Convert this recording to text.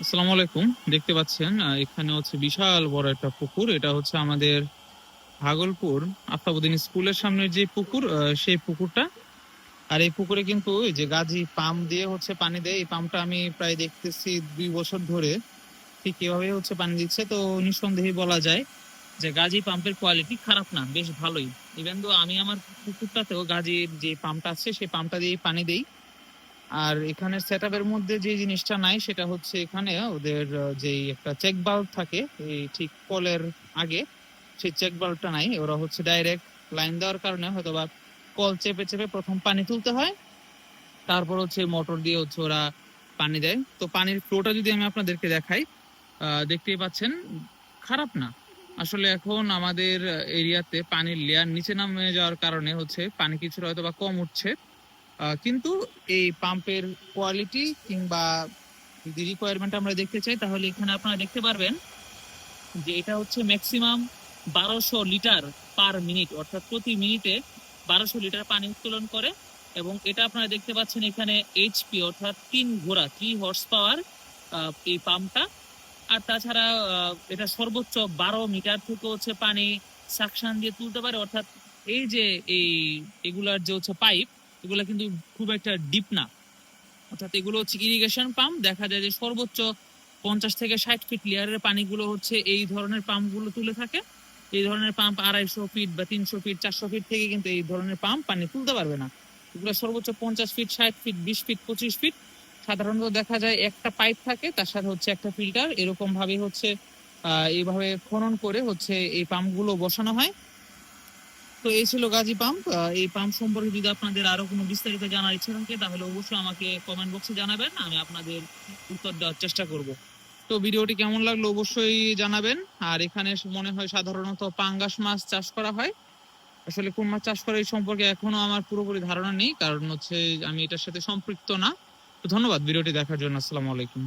আসসালামু আলাইকুম। দেখতে পাচ্ছেন এখানে হচ্ছে বিশাল বড় একটা পুকুর। এটা হচ্ছে আমাদের ভাগলপুর আফতাবুদ্দিন স্কুলের সামনে যে পুকুর সেই পুকুরটা। আর এই পুকুরে কিন্তু যে গাজী পাম্প দিয়ে হচ্ছে পানি দেয়। এই পাম্পটা আমি প্রায় দেখতেছি দুই বছর ধরে। ঠিক এভাবে হচ্ছে পানি দিচ্ছে। তো নিঃসন্দেহে বলা যায় যে গাজী পাম্পের কোয়ালিটি খারাপ না, বেশ ভালোই। ইভেন তো আমি আমার পুকুরটাতেও গাজীর যে পাম্পটা আছে, সেই পাম্পটা দিয়ে পানি দেই। আর এখানে সেট মধ্যে যে জিনিসটা নাই, সেটা হচ্ছে এখানে ওদের যেই একটা চেক বাল্ব থাকে, এই ঠিক কলের আগে, সেই চেক বাল্বটা নাই। ওরা হচ্ছে ডাইরেক্ট লাইন দেওয়ার কারণে হয়তো বা কল চেপে চেপে প্রথম পানি তুলতে হয়। তারপর হচ্ছে মোটর দিয়ে হচ্ছে ওরা পানি দেয়। তো পানির ফ্লোটা যদি আমি আপনাদেরকে দেখাই দেখতেই পাচ্ছেন, খারাপ না। আসলে এখন আমাদের এরিয়াতে পানির লেয়ার নিচে নামে যাওয়ার কারণে হচ্ছে পানি কিছুটা হয়তো বা কম উঠছে। কিন্তু এই পাম্পের কোয়ালিটি কিংবা যদি রিকোয়ারমেন্ট আমরা দেখতে চাই, তাহলে এখানে আপনারা দেখতে পারবেন যে এটা হচ্ছে ম্যাক্সিমাম বারোশো লিটার পার মিনিট অর্থাৎ প্রতি মিনিটে বারোশো লিটার পানি উত্তোলন করে এবং এটা আপনারা দেখতে পাচ্ছেন এখানে এইচপি অর্থাৎ তিন ঘোড়া থ্রি হর্স পাওয়ার এই পাম্পটা। আর তাছাড়া এটা সর্বোচ্চ বারো মিটার থেকে হচ্ছে পানি সাকশন দিয়ে তুলতে পারে, অর্থাৎ এই যে এই এগুলার যে হচ্ছে পাইপ এগুলো কিন্তু খুব একটা ডিপ না। অর্থাৎ এগুলো হচ্ছে ইরিগেশন পাম্প দেখা যায় যে সর্বোচ্চ পঞ্চাশ থেকে ষাট ফিট লেয়ারের পানিগুলো হচ্ছে এই ধরনের পাম্পগুলো তুলে থাকে। এই ধরনের পাম্প আড়াইশো ফিট বা তিনশো ফিট চারশো ফিট থেকে কিন্তু এই ধরনের পাম্প পানি তুলতে পারবে না। এগুলো সর্বোচ্চ পঞ্চাশ ফিট ষাট ফিট বিশ ফিট পঁচিশ ফিট সাধারণত দেখা যায় একটা পাইপ থাকে, তার সাথে হচ্ছে একটা ফিল্টার এরকম ভাবে হচ্ছে এইভাবে খনন করে হচ্ছে এই পাম্পগুলো বসানো হয়। তো এই ছিল গাজী পাম্প। এই পাম্প সম্পর্কে যদি আপনাদের আরও কোনো বিস্তারিত জানার ইচ্ছা থাকে, তাহলে অবশ্যই আমাকে কমেন্ট বক্সে জানাবেন, আমি আপনাদের উত্তর দেওয়ার চেষ্টা করব। তো ভিডিওটি কেমন লাগল অবশ্যই জানাবেন। আর এখানে মনে হয় সাধারণত পাঙ্গাস মাছ চাষ করা হয়। আসলে কোন মাছ চাষ করা এই সম্পর্কে এখনও আমার পুরোপুরি ধারণা নেই, কারণ হচ্ছে আমি এটার সাথে সম্পৃক্ত না। তো ধন্যবাদ ভিডিওটি দেখার জন্য। আসসালামু আলাইকুম।